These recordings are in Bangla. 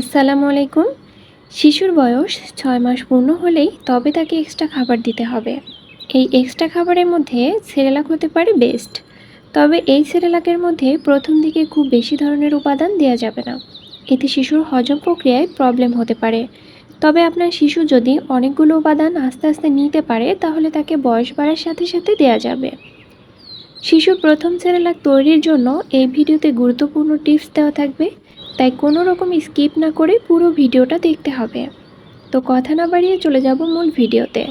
আসসালামু আলাইকুম। শিশুর বয়স ছয় মাস পূর্ণ হলেই তবে তাকে এক্সট্রা খাবার দিতে হবে। এই এক্সট্রা খাবারের মধ্যে সেরেলাক হতে পারে বেস্ট তবে এই সেরেলাকের মধ্যে প্রথম দিকে খুব বেশি ধরনের উপাদান দেওয়া যাবে না। এতে শিশুর হজম প্রক্রিয়ায় প্রবলেম হতে পারে। তবে আপনার শিশু যদি অনেকগুলো উপাদান আস্তে আস্তে নিতে পারে, তাহলে তাকে বয়স বাড়ার সাথে সাথে দেওয়া যাবে। শিশুর প্রথম সেরেলাক তৈরির জন্য এই ভিডিওতে গুরুত্বপূর্ণ টিপস দেওয়া থাকবে। তাই কোনো রকম স্কিপ না করে পুরো ভিডিওটা দেখতে হবে। তো কথা না বাড়িয়ে চলে যাব মূল ভিডিওতে।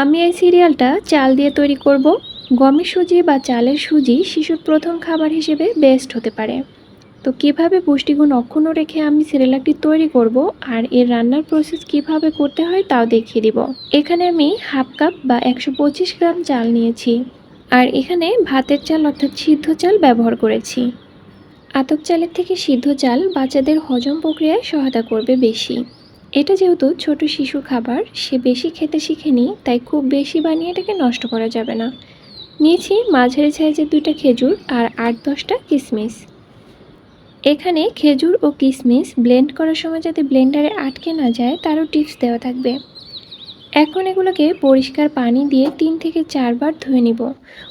আমি এই সিরিয়ালটা চাল দিয়ে তৈরি করব। গমের সুজি বা চালের সুজি শিশুর প্রথম খাবার হিসেবে বেস্ট হতে পারে। তো কীভাবে পুষ্টিগুণ অক্ষুণ্ণ রেখে আমি সিরিয়ালটি তৈরি করব আর এর রান্নার প্রসেস কীভাবে করতে হয় তাও দেখিয়ে দিব। এখানে আমি হাফ কাপ বা একশো পঁচিশ গ্রাম চাল নিয়েছি। আর এখানে ভাতের চাল অর্থাৎ সিদ্ধ চাল ব্যবহার করেছি। আতপ চালের থেকে সিদ্ধ চাল বাচ্চাদের হজম প্রক্রিয়ায় সহায়তা করবে বেশি। এটা যেহেতু ছোট শিশুর খাবার, সে বেশি খেতে শিখেনি, তাই খুব বেশি বানিয়ে এটাকে নষ্ট করা যাবে না। নিয়েছি মাঝারি সাইজের দুইটা খেজুর আর আট দশটা কিশমিশ এখানে খেজুর ও কিশমিশ ব্লেন্ড করার সময় যাতে ব্লেন্ডারে আটকে না যায়, তারও টিপস দেওয়া থাকবে। এখন এগুলোকে পরিষ্কার পানি দিয়ে তিন থেকে চারবার ধুয়ে নিব।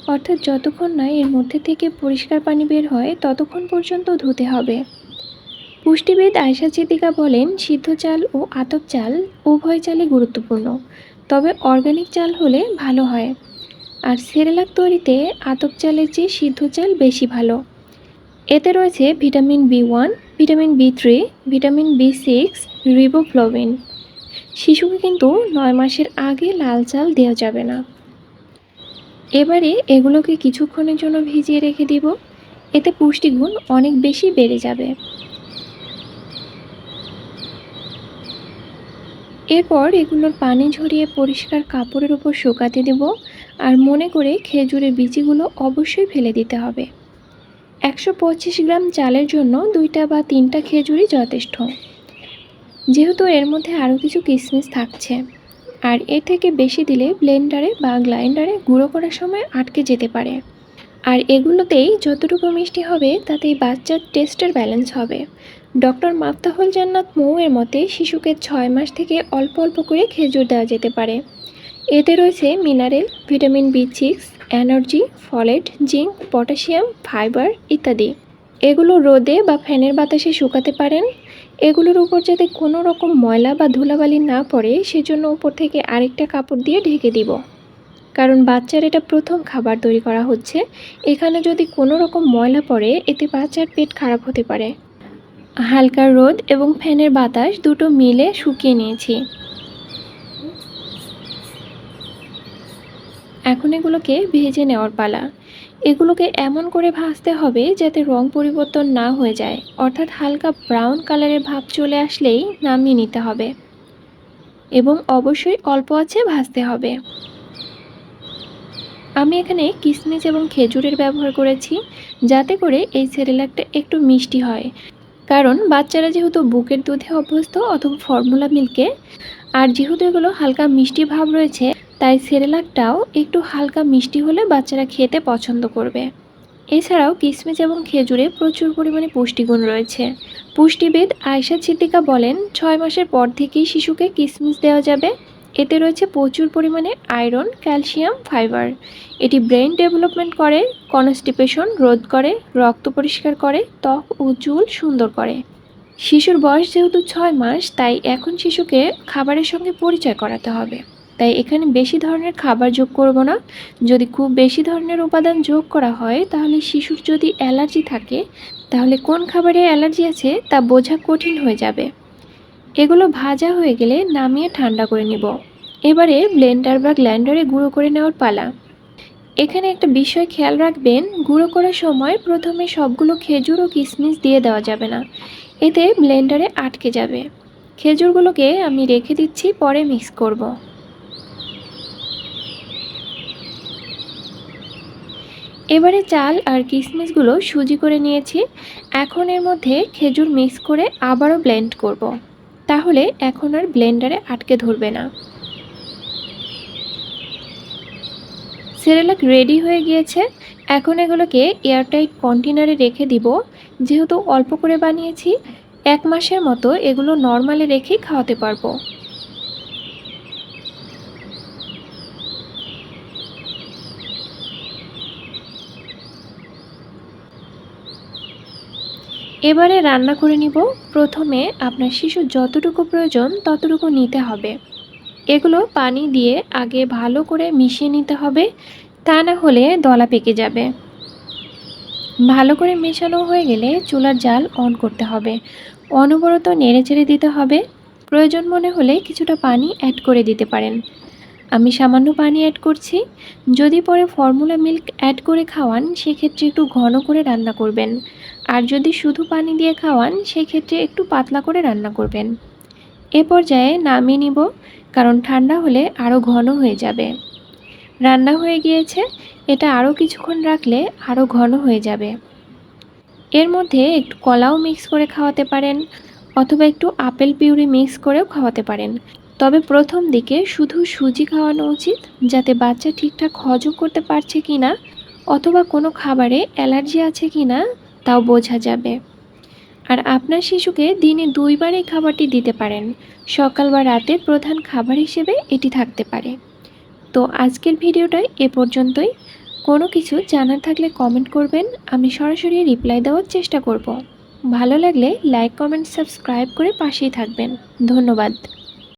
অর্থাৎ যতক্ষণ না এর মধ্যে থেকে পরিষ্কার পানি বের হয়, ততক্ষণ পর্যন্ত ধুতে হবে। পুষ্টিবিদ আয়সা চিতিকা বলেন, সিদ্ধ চাল ও আতপ চাল উভয় চালই গুরুত্বপূর্ণ, তবে অর্গানিক চাল হলে ভালো হয়। আর সেরেলাক তৈরিতে আতপ চালের চেয়ে সিদ্ধ চাল বেশি ভালো। এতে রয়েছে vitamin B one, vitamin B three, vitamin B six, riboflavin. শিশুকে কিন্তু নয় মাসের আগে লাল চাল দেওয়া যাবে না। এবারে এগুলোকে কিছুক্ষণের জন্য ভিজিয়ে রেখে দিব। এতে পুষ্টিগুণ অনেক বেশি বেড়ে যাবে। এরপর এগুলোর পানি ঝরিয়ে পরিষ্কার কাপড়ের উপর শুকাতে দেব আর মনে করে খেজুরের বিচিগুলো অবশ্যই ফেলে দিতে হবে। একশো পঁচিশ গ্রাম চালের জন্য দুইটা বা তিনটা খেজুরই যথেষ্ট। যেহেতু এর মধ্যে আরও কিছু কিশমিশ থাকছে। আর এর থেকে বেশি দিলে ব্লেন্ডারে বা গ্লাইন্ডারে গুঁড়ো করার সময় আটকে যেতে পারে। আর এগুলোতেই যতটুকু মিষ্টি হবে, তাতেই বাচ্চার টেস্টের ব্যালেন্স হবে। ডক্টর মাফতাহুল জান্নাত মৌয়ের মতে, শিশুকে ছয় মাস থেকে অল্প অল্প করে খেজুর দেওয়া যেতে পারে। এতে রয়েছে mineral, vitamin B six, energy, folate, zinc, potassium, fibre ইত্যাদি। এগুলো রোদে বা ফ্যানের বাতাসে শুকাতে পারেন এগুলোর উপর যাতে কোনো রকম ময়লা বা ধুলাবালি না পড়ে, সেজন্য উপর থেকে আরেকটা কাপড় দিয়ে ঢেকে দিব। কারণ বাচ্চার এটা প্রথম খাবার তৈরি করা হচ্ছে। এখানে যদি কোনো রকম ময়লা পড়ে, এতে বাচ্চার পেট খারাপ হতে পারে। হালকা রোদ এবং ফ্যানের বাতাস দুটো মিলে শুকিয়ে নিয়েছি। এখন এগুলোকে ভেজে নেওয়ার পালা। এগুলোকে এমন করে ভাজতে হবে যাতে রং পরিবর্তন না হয়ে যায়। অর্থাৎ হালকা ব্রাউন কালারের ভাব চলে আসলেই নামিয়ে নিতে হবে। এবং অবশ্যই অল্প আছে ভাজতে হবে। আমি এখানে কিসমিস এবং খেজুরের ব্যবহার করেছি, যাতে করে এই সেরেলাকটা একটু মিষ্টি হয়। কারণ বাচ্চারা যেহেতু বুকের দুধে অভ্যস্ত, অথবা ফর্মুলা মিল্কে, আর যেহেতু এগুলো হালকা মিষ্টি ভাব রয়েছে তাই সেরেলাকটাও একটু হালকা মিষ্টি হলে বাচ্চারা খেতে পছন্দ করবে। এছাড়াও কিশমিশ এবং খেজুরে প্রচুর পরিমাণে পুষ্টিগুণ রয়েছে। পুষ্টিবিদ আয়সা ছিদ্দিকা বলেন, ছয় মাসের পর থেকেই শিশুকে কিশমিশ দেওয়া যাবে। এতে রয়েছে প্রচুর পরিমাণে আয়রন, ক্যালসিয়াম, ফাইবার। এটি ব্রেন ডেভেলপমেন্ট করে, কনস্টিপেশন রোধ করে, রক্ত পরিষ্কার করে, ত্বক চুল সুন্দর করে। শিশুর বয়স যেহেতু ছয় মাস, তাই এখন শিশুকে খাবারের সঙ্গে পরিচয় করাতে হবে। তাই এখানে বেশি ধরনের খাবার যোগ করব না। যদি খুব বেশি ধরনের উপাদান যোগ করা হয়, তাহলে শিশুর যদি অ্যালার্জি থাকে, তাহলে কোন খাবারে অ্যালার্জি আছে তা বোঝা কঠিন হয়ে যাবে। এগুলো ভাজা হয়ে গেলে নামিয়ে ঠান্ডা করে নিব। এবারে ব্লেন্ডার বা গ্ল্যান্ডারে গুঁড়ো করে নেওয়ার পালা। এখানে একটা বিষয় খেয়াল রাখবেন, গুঁড়ো করার সময় প্রথমে সবগুলো খেজুর ও কিশমিশ দিয়ে দেওয়া যাবে না। এতে ব্লেন্ডারে আটকে যাবে। খেজুরগুলোকে আমি রেখে দিচ্ছি, পরে মিক্স করব। এবারে চাল আর কিশমিশগুলো সুজি করে নিয়েছি। এখন এর মধ্যে খেজুর মিক্স করে আবারও ব্লেন্ড করব। তাহলে এখন আর ব্লেন্ডারে আটকে ধরবে না। সেরেলাক রেডি হয়ে গিয়েছে। এখন এগুলোকে এয়ারটাইট কন্টেনারে রেখে দিব। যেহেতু অল্প করে বানিয়েছি, এক মাসের মতো এগুলো নর্মালে রেখেই খাওয়াতে পারব। এবারে রান্না করে নিব। প্রথমে আপনার শিশু যতটুকু প্রয়োজন ততটুকু নিতে হবে। এগুলো পানি দিয়ে আগে ভালো করে মিশিয়ে নিতে হবে। তা না হলে দলা পেকে যাবে। ভালো করে মেশানো হয়ে গেলে চুলার জাল অন করতে হবে। অনবরত নেড়ে চেড়ে দিতে হবে। প্রয়োজন মনে হলে কিছুটা পানি অ্যাড করে দিতে পারেন। আমি সামান্য পানি অ্যাড করছি। যদি পরে ফর্মুলা মিল্ক অ্যাড করে খাওয়ান, সেক্ষেত্রে একটু ঘন করে রান্না করবেন। আর যদি শুধু পানি দিয়ে খাওয়ান, সেক্ষেত্রে একটু পাতলা করে রান্না করবেন। এ পর্যায়ে নামিয়ে নিব, কারণ ঠান্ডা হলে আরও ঘন হয়ে যাবে। রান্না হয়ে গিয়েছে, এটা আরও কিছুক্ষণ রাখলে আরও ঘন হয়ে যাবে। এর মধ্যে একটু কলাও মিক্স করে খাওয়াতে পারেন, অথবা একটু আপেল পিউরি মিক্স করেও খাওয়াতে পারেন। তবে প্রথম দিকে শুধু সুজি খাওয়ানো উচিত, যাতে বাচ্চা ঠিকঠাক হজম করতে পারছে কি না, অথবা কোনো খাবারে অ্যালার্জি আছে কি না, তাও বোঝা যাবে। আর আপনার শিশুকে দিনে দুইবার এই খাবারটি দিতে পারেন। সকাল বা রাতে প্রধান খাবার হিসেবে এটি থাকতে পারে। তো আজকের ভিডিওটা এ পর্যন্তই। কোনো কিছু জানার থাকলে কমেন্ট করবেন, আমি সরাসরি রিপ্লাই দেওয়ার চেষ্টা করব। ভালো লাগলে লাইক, কমেন্ট, সাবস্ক্রাইব করে পাশেই থাকবেন। ধন্যবাদ।